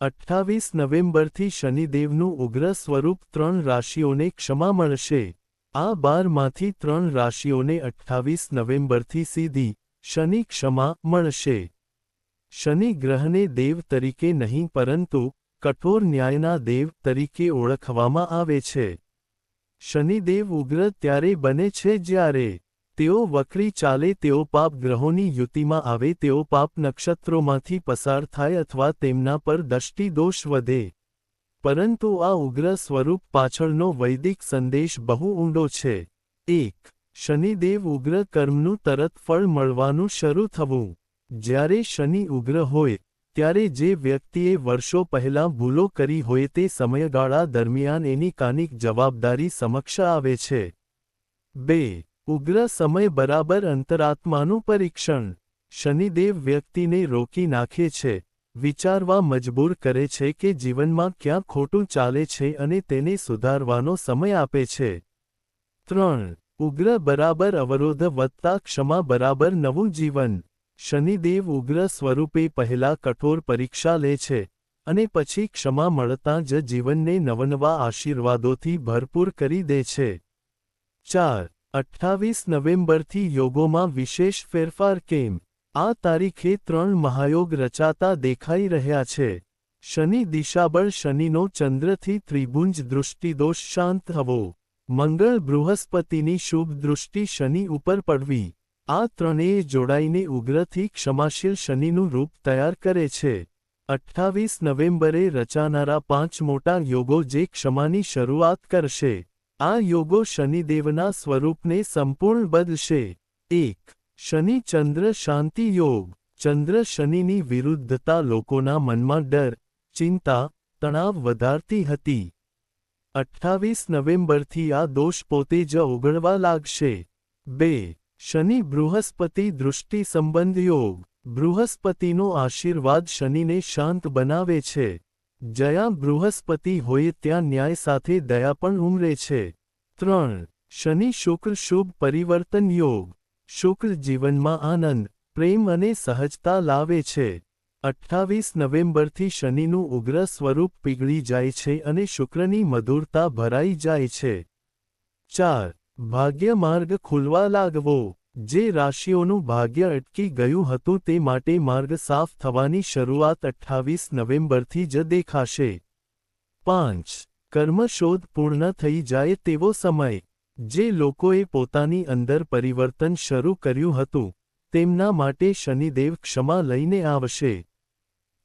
અઠ્ઠાવીસ નવેમ્બરથી શનિદેવનું ઉગ્ર સ્વરૂપ ત્રણ રાશિઓને ક્ષમા મળશે. આ બારમાંથી ત્રણ રાશિઓને અઠ્ઠાવીસ નવેમ્બરથી સીધી શનિ ક્ષમા મળશે. શનિ ગ્રહને દેવ તરીકે નહીં, પરંતુ કઠોર ન્યાયના દેવ તરીકે ઓળખવામાં આવે છે. શનિદેવ ઉગ્ર ત્યારે બને છે જ્યારે તેઓ વક્રી ચાલે તેઓ પાપ ગ્રહોની યુતિમાં આવે તેઓ પાપ નક્ષત્રોમાંથી પસાર થાય અથવા તેમના પર દોષ વધે. પરંતુ આ ઉગ્ર સ્વરૂપ પાછળનો વૈદિક સંદેશ બહુ ઊંડો છે. એક, શનિદેવ ઉગ્ર કર્મનું તરત ફળ મળવાનું શરૂ થવું. જ્યારે શનિ ઉગ્ર હોય, ત્યારે જે વ્યક્તિએ વર્ષો પહેલાં ભૂલો કરી હોય તે સમયગાળા દરમિયાન એની કાનિક જવાબદારી સમક્ષ આવે છે. બે ઉગ્ર સમય બરાબર અંતરાત્માનું પરીક્ષણ. શનિદેવ વ્યક્તિને રોકી નાખે છે, વિચારવા મજબૂર કરે છે કે જીવનમાં ક્યાં ખોટું ચાલે છે અને તેને સુધારવાનો સમય આપે છે. ત્રણ, ઉગ્ર બરાબર અવરોધ વધતા ક્ષમા બરાબર નવું જીવન. શનિદેવ ઉગ્ર સ્વરૂપે પહેલા કઠોર પરીક્ષા લે છે અને પછી ક્ષમા મળતાં જ જીવનને નવનવા આશીર્વાદોથી ભરપૂર કરી દે છે. ચાર અઠ્ઠાવીસ નવેમ્બરથી યોગોમાં વિશેષ ફેરફાર કેમ? આ તારીખે ત્રણ મહાયોગ રચાતા દેખાઈ રહ્યા છે. શનિ દિશાબળ શનિનો ચંદ્રથી ત્રિભુંજ દૃષ્ટિદોષ શાંત થવો મંગળ બૃહસ્પતિની શુભ દૃષ્ટિ શનિ ઉપર પડવી. આ ત્રણેય જોડાઈને ઉગ્રથી ક્ષમાશીલ શનિનું રૂપ તૈયાર કરે છે. અઠ્ઠાવીસ નવેમ્બરે રચાનારા પાંચ મોટા યોગો જે ક્ષમાની શરૂઆત કરશે. આ યોગો શનિદેવના સ્વરૂપને સંપૂર્ણ બદલશે. એક, શનિ ચંદ્ર શાંતિ યોગ. ચંદ્ર શનિની વિરુદ્ધતા લોકોના મનમાં ડર, ચિંતા, તણાવ વધારતી હતી. અઠ્ઠાવીસ નવેમ્બરથી આ દોષ પોતે જ ઓગળવા લાગશે. બે, શનિ બૃહસ્પતિ દૃષ્ટિ સંબંધ યોગ. બૃહસ્પતિનો આશીર્વાદ શનિને શાંત બનાવે છે. જયા બૃહસ્પતિ હોય ત્યાં ન્યાય સાથે દયા પણ ઉમરે છે. ત્રણ, શનિ શુક્ર શુભ પરિવર્તન યોગ. શુક્ર જીવનમાં આનંદ, પ્રેમ અને સહજતા લાવે છે. અઠ્ઠાવીસ નવેમ્બરથી શનિનું ઉગ્ર સ્વરૂપ પીગળી જાય છે અને શુક્રની મધુરતા ભરાઈ જાય છે. ચાર, ભાગ્ય માર્ગ ખુલવા લાગવો. જે રાશિઓનું ભાગ્ય અટકી ગયું હતું તે માટે માર્ગ સાફ થવાની શરૂઆત અઠ્ઠાવીસ નવેમ્બરથી જ દેખાશે. પાંચ. કર્મશોધ પૂર્ણ થઈ જાય તેવો સમય. જે લોકોએ પોતાની અંદર પરિવર્તન શરૂ કર્યું હતું, તેમના માટે શનિદેવ ક્ષમા લઈને આવશે.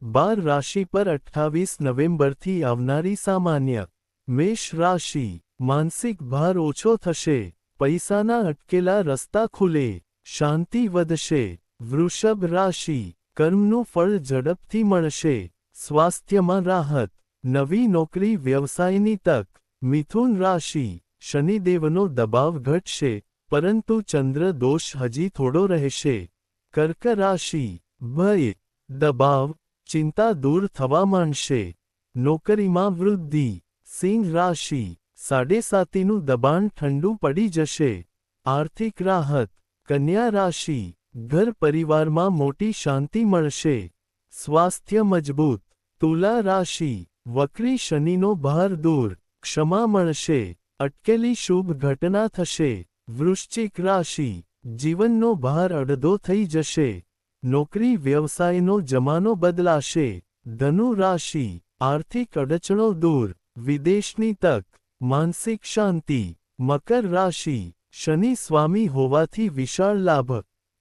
બાર રાશિ પર અઠ્ઠાવીસ નવેમ્બરથી આવનારી સામાન્ય મેષ રાશિ, માનસિક ભાર ઓછો થશે. પૈસાના અટકેલા રસ્તા ખુલે, શાંતિ વધશે, વૃષભ રાશિ કર્મનું ફળ ઝડપથી મળશે, સ્વાસ્થ્યમાં રાહત, નવી નોકરી, વ્યવસાયની તક, મિથુન રાશિ શનિદેવનો દબાવ ઘટશે, પરંતુ ચંદ્ર દોષ હજી થોડો રહેશે. કર્ક રાશિ ભય, દબાવ, ચિંતા દૂર થવા માંડશે. નોકરીમાં વૃદ્ધિ, સિંહ રાશિ સાડેસાતીનું દબાણ ઠંડુ પડી જશે. આર્થિક રાહત, કન્યા રાશિ, ઘર પરિવારમાં મોટી શાંતિ મળશે. સ્વાસ્થ્ય મજબૂત, તુલા રાશિ, વક્રી શનિનો ભાર દૂર, ક્ષમા મળશે. અટકેલી શુભ ઘટના થશે. વૃશ્ચિક રાશિ, જીવનનો ભાર અડધો થઈ જશે. નોકરી વ્યવસાયનો જમાનો બદલાશે. ધનુ રાશિ, આર્થિક અડચણો દૂર, વિદેશની તક માનસિક શાંતિ, મકર રાશિ, શનિ સ્વામી હોવાથી વિશાળ લાભ,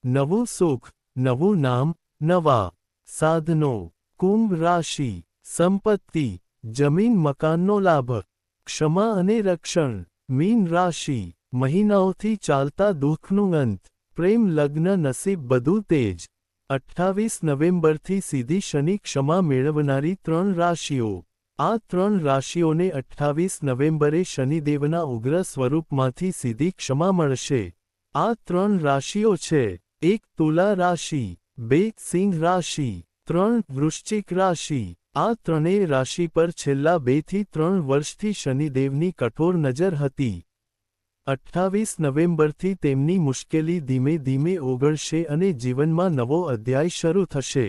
નવું સુખ, નવું નામ, નવા, સાધનો, કુંભ રાશિ, સંપત્તિ, જમીન મકાનનો લાભ, ક્ષમા અને રક્ષણ, મીન રાશિ, મહિનાઓથી ચાલતા દુઃખનું અંત, પ્રેમ, લગ્ન નસીબ બધું તેજ. અઠ્ઠાવીસ નવેમ્બરથી સીધી શનિ ક્ષમા મેળવનારી ત્રણ રાશિઓ. આ ત્રણ રાશિઓને અઠ્ઠાવીસ નવેમ્બરે શનિદેવના ઉગ્ર સ્વરૂપમાંથી સીધી ક્ષમા મળશે. આ ત્રણ રાશિઓ છે, એક તુલા રાશિ, બે સિંહ રાશિ, ત્રણ વૃશ્ચિક રાશિ. આ ત્રણેય રાશિ પર છેલ્લા બેથી ત્રણ વર્ષથી શનિદેવની કઠોર નજર હતી. અઠ્ઠાવીસ નવેમ્બરથી તેમની મુશ્કેલી ધીમે ધીમે ઓગળશે અને જીવનમાં નવો અધ્યાય શરૂ થશે.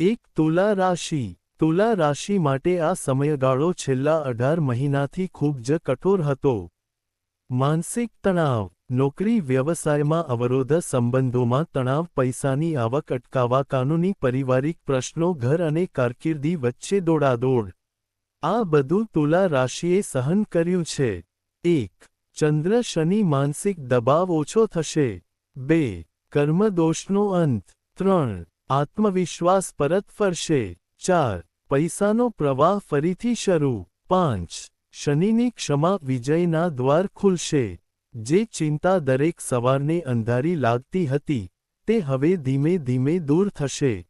એક તુલા રાશિ તુલા રાશિ માટે આ સમયગાળો છેલ્લા અઢાર મહિનાથી ખૂબ જ કઠોર હતો. માનસિક તણાવ, નોકરી, વ્યવસાયમાં અવરોધ સંબંધોમાં તણાવ, પૈસાની આવક અટકાવવા, કાનૂની પરિવારિક પ્રશ્નો, ઘર અને કારકિર્દી વચ્ચે દોડાદોડ. આ બધું તુલા રાશિએ સહન કર્યું છે. એક, ચંદ્ર શનિ માનસિક દબાવ ઓછો થશે. બે, કર્મદોષનો અંત. ત્રણ, આત્મવિશ્વાસ પરત ફરશે. ચાર પૈસાનો પ્રવાહ ફરીથી શરૂ. પાંચ. શનિની ક્ષમા વિજયના દ્વાર ખુલશે. જે ચિંતા દરેક સવારને અંધારી લાગતી હતી, તે હવે ધીમે ધીમે દૂર થશે.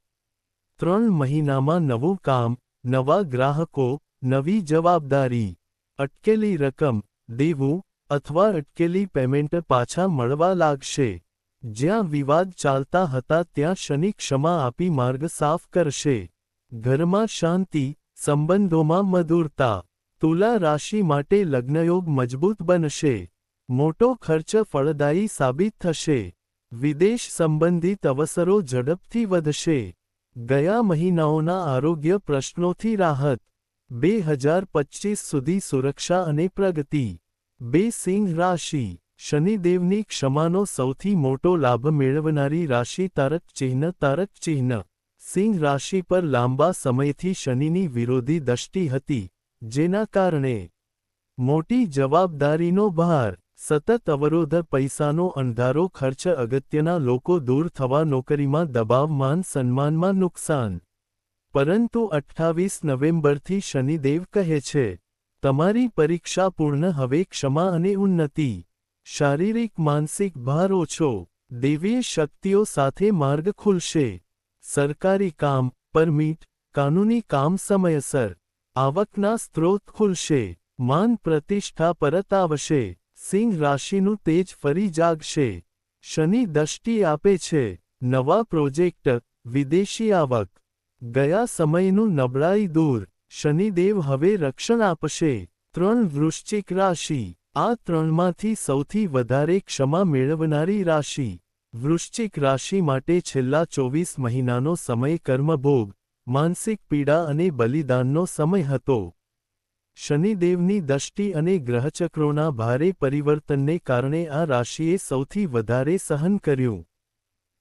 ત્રણ મહિનામાં નવું કામ, નવા ગ્રાહકો, નવી જવાબદારી. અટકેલી રકમ, દેવું અથવા અટકેલી પેમેન્ટ પાછા મળવા લાગશે. જ્યાં વિવાદ ચાલતા હતા ત્યાં શનિ ક્ષમા આપી માર્ગ સાફ કરશે. ઘરમાં શાંતિ, સંબંધોમાં મધુરતા, તુલા રાશિ માટે લગ્નયોગ મજબૂત બનશે. મોટો ખર્ચ ફળદાયી સાબિત થશે. વિદેશ સંબંધિત અવસરો ઝડપથી વધશે. ગયા મહિનાઓના આરોગ્ય પ્રશ્નોથી રાહત. બે હજાર પચીસ સુધી સુરક્ષા અને પ્રગતિ. બે સિંહ રાશિ. શનિદેવની ક્ષમાનો સૌથી મોટો લાભ મેળવનારી રાશિ તારક ચિહ્ન તારક ચિહ્ન. સિંહ રાશિ પર લાંબા સમયથી શનિની વિરોધી દષ્ટિ હતી, જેના કારણે મોટી જવાબદારીનો ભાર, સતત અવરોધ પૈસાનો અંધારો ખર્ચ અગત્યના લોકો દૂર થવા નોકરીમાં દબાવ માન સન્માનમાં નુકસાન. પરંતુ અઠ્ઠાવીસ નવેમ્બરથી શનિદેવ કહે છે, તમારી પરીક્ષા પૂર્ણ હવે ક્ષમા અને ઉન્નતિ, શારીરિક માનસિક ભાર ઓછો, દેવીય શક્તિઓ સાથે માર્ગ ખુલશે. સરકારી કામ, પરમિટ, કાનૂની કામ સમયસર, આવકના સ્ત્રોત ખુલશે, માન પ્રતિષ્ઠા પરત આવશે, સિંહ રાશિનું તેજ ફરી જાગશે, શનિ દષ્ટિ આપે છે, નવા પ્રોજેક્ટ, વિદેશી આવક, ગયા સમયનું નબળાઈ દૂર, શનિદેવ હવે રક્ષણ આપશે, ત્રણ વૃશ્ચિક રાશિ, આ ત્રણમાંથી સૌથી વધારે ક્ષમા મેળવનારી રાશિ. વૃશ્ચિક રાશિ માટે છેલ્લા ચોવીસ મહિનાનો સમય કર્મભોગ, માનસિક પીડા અને બલિદાનનો સમય હતો. શનિદેવની દષ્ટિ અને ગ્રહચક્રોના ભારે પરિવર્તનને કારણે આ રાશિએ સૌથી વધારે સહન કર્યું.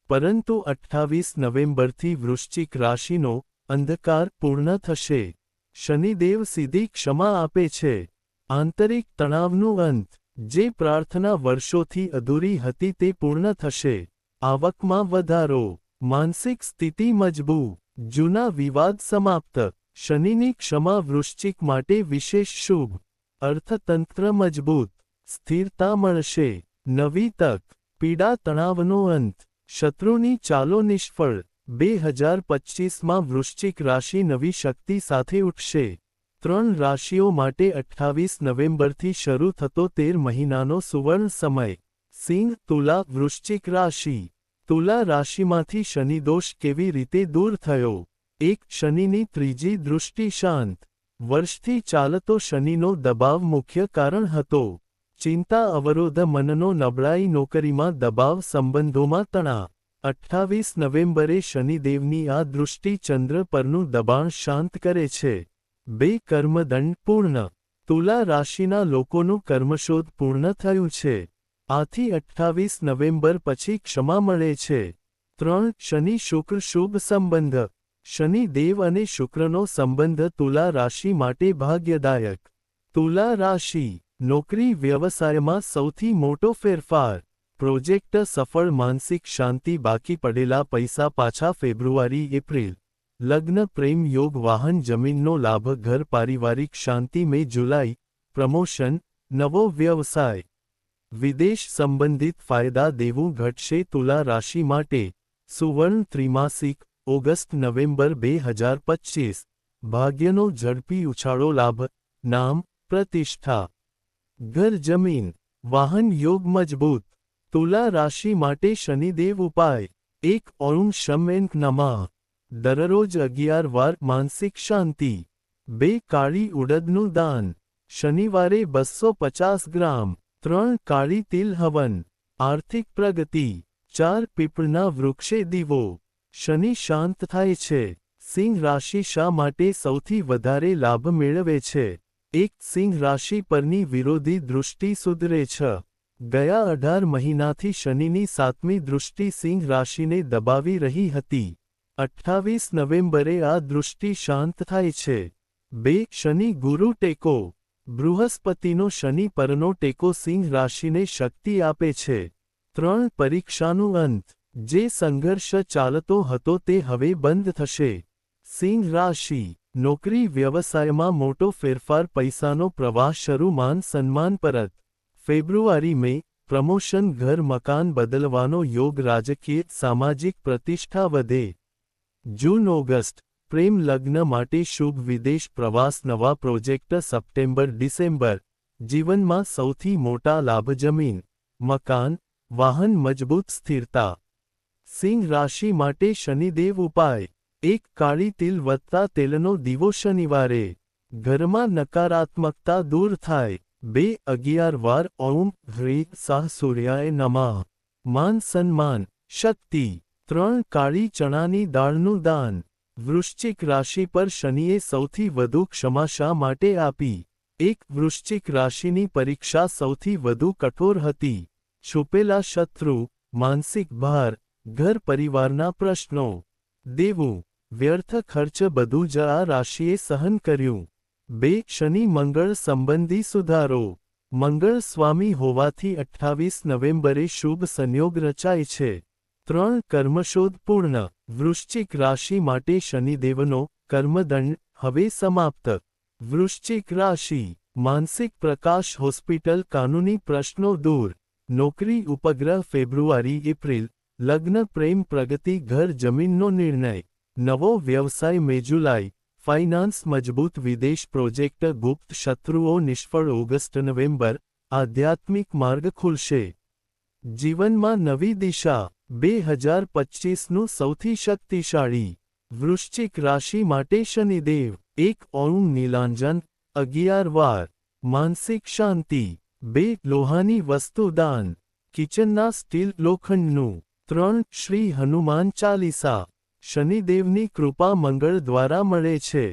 પરંતુ અઠ્ઠાવીસ નવેમ્બરથી વૃશ્ચિક રાશિનો અંધકાર પૂર્ણ થશે. શનિદેવ સીધી ક્ષમા આપે છે. આંતરિક તણાવનું અંત. જે પ્રાર્થના વર્ષોથી અધૂરી હતી તે પૂર્ણ થશે. આવકમાં વધારો. માનસિક સ્થિતિ મજબૂ જૂના વિવાદ સમાપ્ત. શનિની ક્ષમા વૃશ્ચિક માટે વિશેષ શુભ. અર્થતંત્ર મજબૂત. સ્થિરતા મળશે. નવી તક. પીડા તણાવનો અંત. શત્રુની ચાલો નિષ્ફળ. બે હજાર પચ્ચીસમાં વૃશ્ચિક રાશિ નવી શક્તિ સાથે ઉઠશે. ત્રણ રાશિઓ માટે અઠ્ઠાવીસ નવેમ્બરથી શરૂ થતો તેર મહિનાનો સુવર્ણ સમય. સિંહ, તુલા, વૃશ્ચિક રાશિ. તુલા રાશિમાંથી શનિદોષ કેવી રીતે દૂર થયો? એક, શનિની ત્રીજી દૃષ્ટિ શાંત. વર્ષથી ચાલતો શનિનો દબાવ મુખ્ય કારણ હતો. ચિંતા, અવરોધ, મનનો નબળાઈ, નોકરીમાં દબાવ, સંબંધોમાં તણાવ. અઠ્ઠાવીસ નવેમ્બરે શનિદેવની આ દૃષ્ટિ ચંદ્ર પરનું દબાણ શાંત કરે છે. બે કર્મદંડ પૂર્ણ. તુલા રાશિના લોકોનું કર્મશોધ પૂર્ણ થયું છે. આથી અઠ્ઠાવીસ નવેમ્બર પછી ક્ષમા મળે છે. ત્રણ, શનિ શુક્ર શુભ સંબંધ. શનિ દેવ અને શુક્રનો સંબંધ તુલા રાશિ માટે ભાગ્યદાયક. તુલા રાશિ, નોકરી વ્યવસાયમાં સૌથી મોટો ફેરફાર. પ્રોજેક્ટ સફળ, માનસિક શાંતિ બાકી પડેલા પૈસા પાછા ફેબ્રુઆરી, એપ્રિલ. લગ્ન પ્રેમ યોગ વાહન જમીનનો લાભ ઘર પારિવારિક શાંતિ મે જુલાઈ પ્રમોશન નવો વ્યવસાય વિદેશ સંબંધિત ફાયદા દેવું ઘટશે તુલા રાશિ માટે સુવર્ણ ત્રિમાસિક ઓગસ્ટ નવેમ્બર બે હજાર પચ્ચીસ ભાગ્યનો ઝડપી ઉછાળો લાભ નામ પ્રતિષ્ઠા ઘર જમીન વાહન યોગ મજબૂત તુલા રાશિ માટે શનિદેવ ઉપાય એક ઓમ શમેન નમઃ દરરોજ અગિયાર વાર માનસિક શાંતિ, બે કાળી ઉડદનું દાન, શનિવારે બસો પચાસ ગ્રામ, ત્રણ કાળી તિલ હવન, આર્થિક પ્રગતિ, ચાર પીપળના વૃક્ષે દીવો. શનિ શાંત થાય છે, સિંહ રાશિ શા માટે સૌથી વધારે લાભ મેળવે છે? એક, સિંહ રાશિ પરની વિરોધી દૃષ્ટિ સુધરે છે. ગયા અઢાર મહિનાથી શનિની સાતમી દૃષ્ટિ સિંહ રાશિને દબાવી રહી હતી. અઠ્ઠાવીસ નવેમ્બરે આ દૃષ્ટિ શાંત થાય છે. બે શનિ ગુરુ ટેકો. બૃહસ્પતિનો શનિ પરનો ટેકો સિંહ રાશિને શક્તિ આપે છે. ત્રણ પરીક્ષાનું અંત. જે સંઘર્ષ ચાલતો હતો તે હવે બંધ થશે. સિંહ રાશિ. નોકરી વ્યવસાયમાં મોટો ફેરફાર પૈસાનો પ્રવાહ શરૂ માન સન્માન પરત. ફેબ્રુઆરી મે, પ્રમોશન ઘર મકાન બદલવાનો યોગ રાજકીય, સામાજિક પ્રતિષ્ઠા વધે. જૂન, ઓગસ્ટ, પ્રેમ લગ્ન માટે શુભ વિદેશ પ્રવાસ, નવા પ્રોજેક્ટ, સપ્ટેમ્બર, ડિસેમ્બર. જીવનમાં સૌથી મોટા લાભ જમીન, મકાન, વાહન મજબૂત સ્થિરતા. સિંહ રાશિ માટે શનિદેવ ઉપાય. એક કાળી તિલ વધતા તેલનો દીવો શનિવારે. ઘરમાં નકારાત્મકતા દૂર થાય. બે, અગિયાર વાર ઓમ હ્રી સાહ સૂર્યાય નમઃ. માન સન્માન. શક્તિ. ત્રણ કાળી ચણાની દાળનું દાન વૃશ્ચિક રાશિ પર શનિએ સૌથી વધુ ક્ષમા શા માટે આપી. એક વૃશ્ચિક રાશિની પરીક્ષા સૌથી વધુ કઠોર હતી. છુપેલા શત્રુ, માનસિક ભાર, ઘર પરિવારના પ્રશ્નો. દેવું, વ્યર્થ ખર્ચ બધું જ આ રાશિએ સહન કર્યું. બે, શનિ મંગળ સંબંધી સુધારો. મંગળ સ્વામી હોવાથી અઠ્ઠાવીસ નવેમ્બરે શુભ સંયોગ રચાય છે. ત્રણ કર્મશોધ પૂર્ણ. વૃશ્ચિક રાશિ માટે શનિદેવનો કર્મદંડ હવે સમાપ્ત. વૃશ્ચિક રાશિ, માનસિક પ્રકાશ હોસ્પિટલ કાનૂની પ્રશ્નો દૂર. નોકરી ઉપગ્રહ ફેબ્રુઆરી, એપ્રિલ. લગ્ન પ્રેમ પ્રગતિ, ઘર જમીનનો નિર્ણય. નવો વ્યવસાય મે જુલાઈ. ફાઇનાન્સ મજબૂત, વિદેશ પ્રોજેક્ટ ગુપ્ત, શત્રુઓ નિષ્ફળ, ઓગસ્ટ, નવેમ્બર. આધ્યાત્મિક માર્ગ ખુલશે. જીવનમાં નવી દિશા. બે હજાર પચ્ચીસનું સૌથી શક્તિશાળી વૃશ્ચિક રાશિ માટે શનિદેવ, એક ઓમ નીલાંજન, અગિયાર વાર, માનસિક શાંતિ, બે લોહાની વસ્તુદાન કિચનના સ્ટીલ લોખંડનું, ત્રણ શ્રી હનુમાન ચાલીસા, શનિદેવની કૃપા મંગળ દ્વારા મળે છે.